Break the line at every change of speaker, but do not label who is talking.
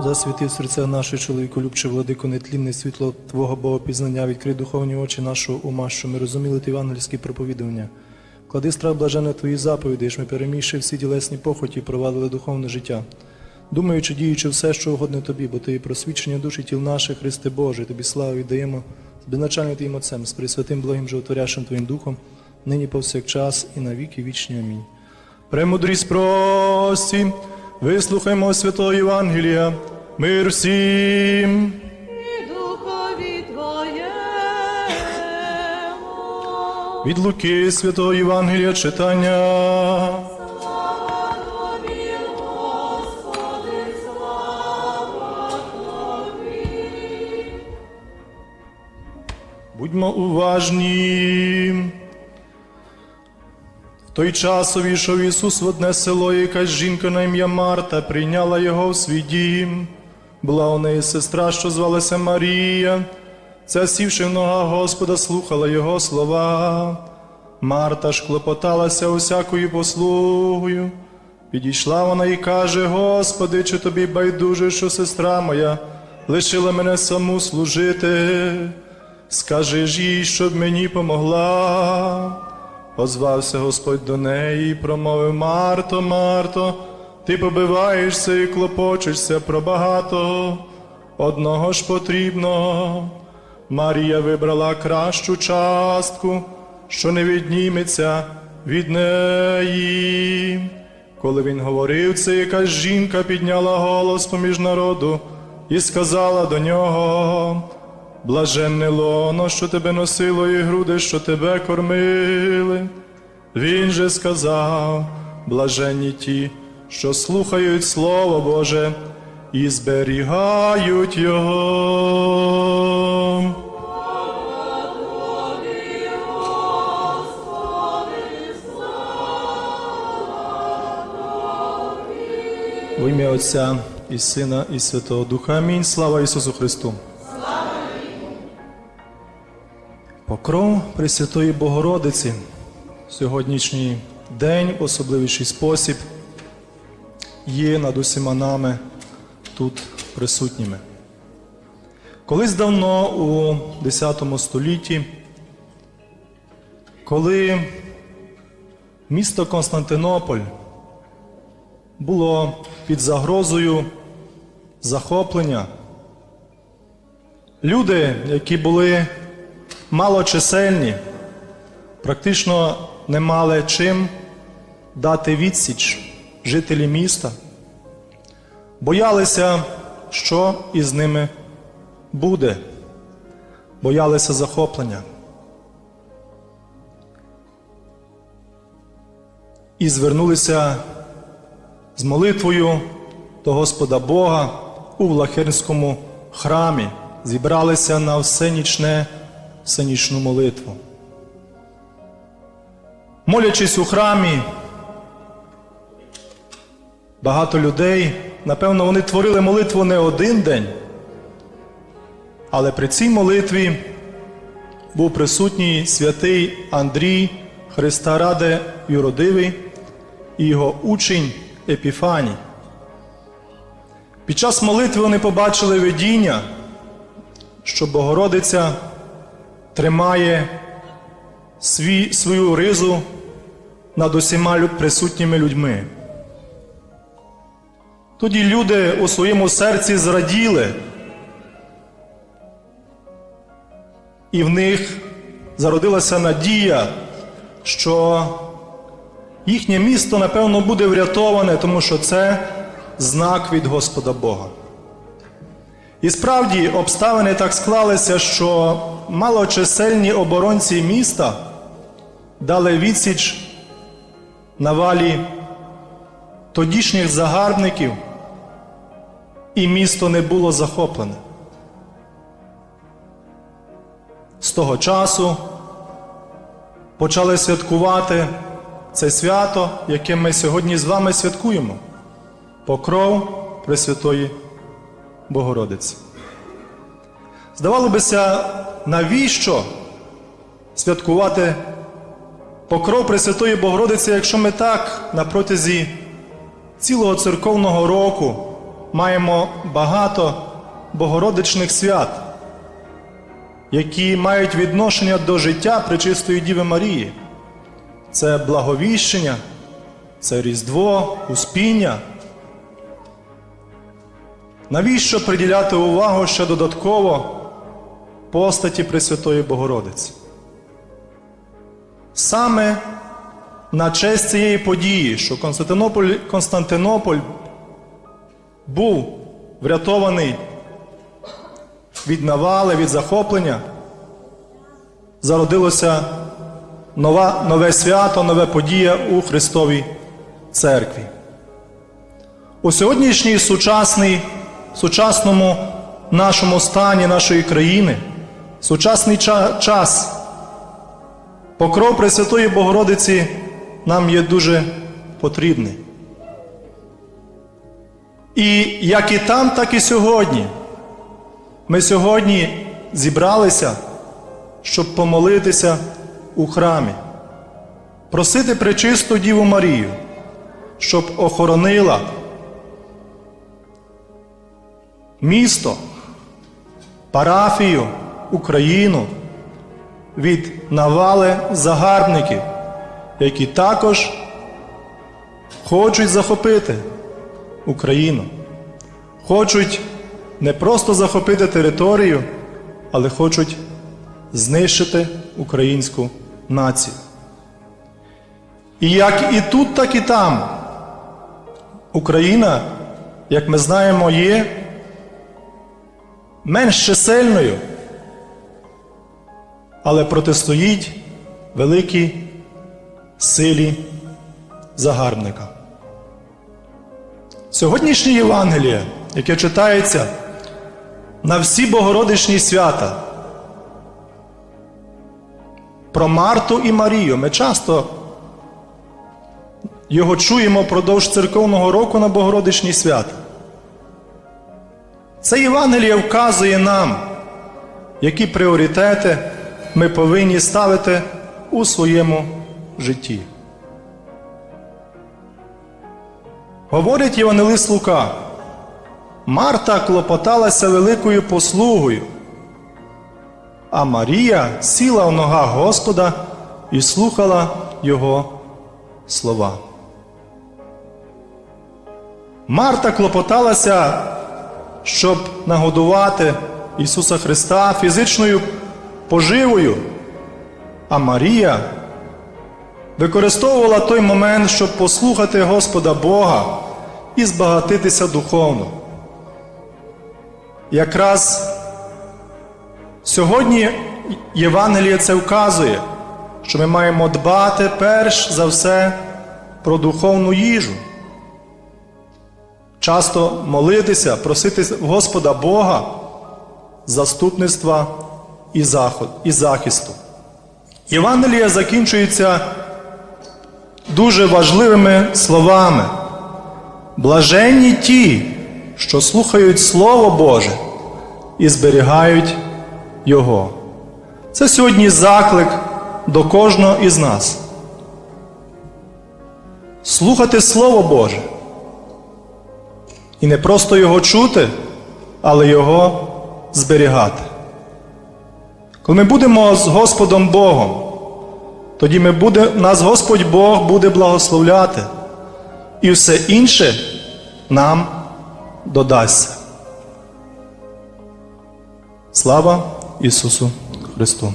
Засвіти серця наше, чоловіку, любче, владико, нетлінне світло Твого Богопізнання, відкрий духовні очі нашого ума, що ми розуміли ти євангельські проповідування. Клади страх блаженне Твої заповіді, що ми перемігши всі тілесні похоті, провадили духовне життя. Думаючи, діючи все, що угодне тобі, бо ти просвічення душі тіл наших, Христе Боже, тобі славу віддаємо з безначальним Твоїм Отцем, з Пресвятим Благим Животворящим Твоїм Духом, нині повсякчас і на віки вічні. Амінь. Премудрість прості, вислухаймо святого Євангелія, мир всім.
і духові Твоєму.
Від Луки святого Євангелія читання.
Слава Тобі, Господи, слава Тобі.
Будьмо уважні. Той час увійшов Ісус в одне село, якась жінка на ім'я Марта прийняла його в свій дім. Була у неї сестра, що звалася Марія. Ця, сівши в нога Господа, слухала його слова. Марта ж клопоталася усякою послугою. Підійшла вона і каже: Господи, чи тобі байдуже, що сестра моя лишила мене саму служити? Скажи ж їй, щоб мені помогла. Озвався Господь до неї і промовив Марто, Марто, ти побиваєшся і клопочешся про багато, одного ж потрібно. Марія вибрала кращу частку, що не відніметься від неї. Коли він говорив це, якась жінка підняла голос поміж народу і сказала до нього. Блаженне лоно, що тебе носило, і груди, що тебе кормили. Він же сказав, блаженні ті, що слухають Слово Боже і зберігають Його. В ім'я Отця і Сина, і Святого Духа. Амінь. Слава Ісусу Христу. Покров Пресвятої Богородиці сьогоднішній день, в особливіший спосіб, є над усіма нами тут присутніми. Колись давно у X столітті, коли місто Константинополь було під загрозою захоплення, люди, які були малочисельні, практично не мали чим дати відсіч жителі міста, боялися, що із ними буде, боялися захоплення. І звернулися з молитвою до Господа Бога у Влахернському храмі, зібралися на всенічне всенічну молитву. Молячись у храмі, багато людей, напевно, вони творили молитву не один день, але при цій молитві був присутній святий Андрій Христа Раде Юродивий і його учень Епіфаній. Під час молитви вони побачили видіння, що Богородиця тримає свій, свою ризу над усіма присутніми людьми. Тоді люди у своєму серці зраділи, і в них зародилася надія, що їхнє місто, напевно, буде врятоване, тому що це знак від Господа Бога. І справді обставини так склалися, що малочисельні оборонці міста дали відсіч навалі тодішніх загарбників, і місто не було захоплене. З того часу почали святкувати це свято, яке ми сьогодні з вами святкуємо покров Пресвятої Богородиці. Здавалося, навіщо святкувати покров Пресвятої Богородиці, якщо ми так на протязі цілого церковного року маємо багато богородичних свят, які мають відношення до життя Пречистої Діви Марії. Це благовіщення, це Різдво, Успіння. Навіщо приділяти увагу ще додатково постаті Пресвятої Богородиці? Саме на честь цієї події, що Константинополь, Константинополь був врятований від навали, від захоплення, зародилося нова, нове свято, нове подія у Христовій Церкві. У сьогоднішній сучасний, сучасному нашому стані нашої країни, сучасний час, покров Пресвятої Богородиці нам є дуже потрібний. І як і там, так і сьогодні. Ми сьогодні зібралися, щоб помолитися у храмі, просити пречисту Діву Марію, щоб охоронила місто, парафію, Україну від навали загарбників, які також хочуть захопити Україну. Хочуть не просто захопити територію, але хочуть знищити українську націю. І як і тут, так і там Україна, як ми знаємо, є менш чисельною, але протистоїть великій силі загарбника. Сьогоднішнє Євангеліє, яке читається на всі богородичні свята, про Марту і Марію. Ми часто його чуємо впродовж церковного року на Богородичні свята. Це Євангеліє вказує нам, які пріоритети ми повинні ставити у своєму житті. Говорить Євангелист Лука, Марта клопоталася великою послугою, а Марія сіла в ногах Господа і слухала Його слова. Марта клопоталася, щоб нагодувати Ісуса Христа фізичною поживою, а Марія використовувала той момент, щоб послухати Господа Бога і збагатитися духовно. Якраз сьогодні Євангеліє це вказує, що ми маємо дбати перш за все про духовну їжу. Часто молитися, просити Господа Бога заступництва і заход, і захисту. Євангеліє закінчується дуже важливими словами. Блаженні ті, що слухають Слово Боже і зберігають Його. Це сьогодні заклик до кожного із нас. Слухати Слово Боже. І не просто його чути, але його зберігати. Коли ми будемо з Господом Богом, тоді ми буде, нас Господь Бог буде благословляти, і все інше нам додасться. Слава Ісусу Христу!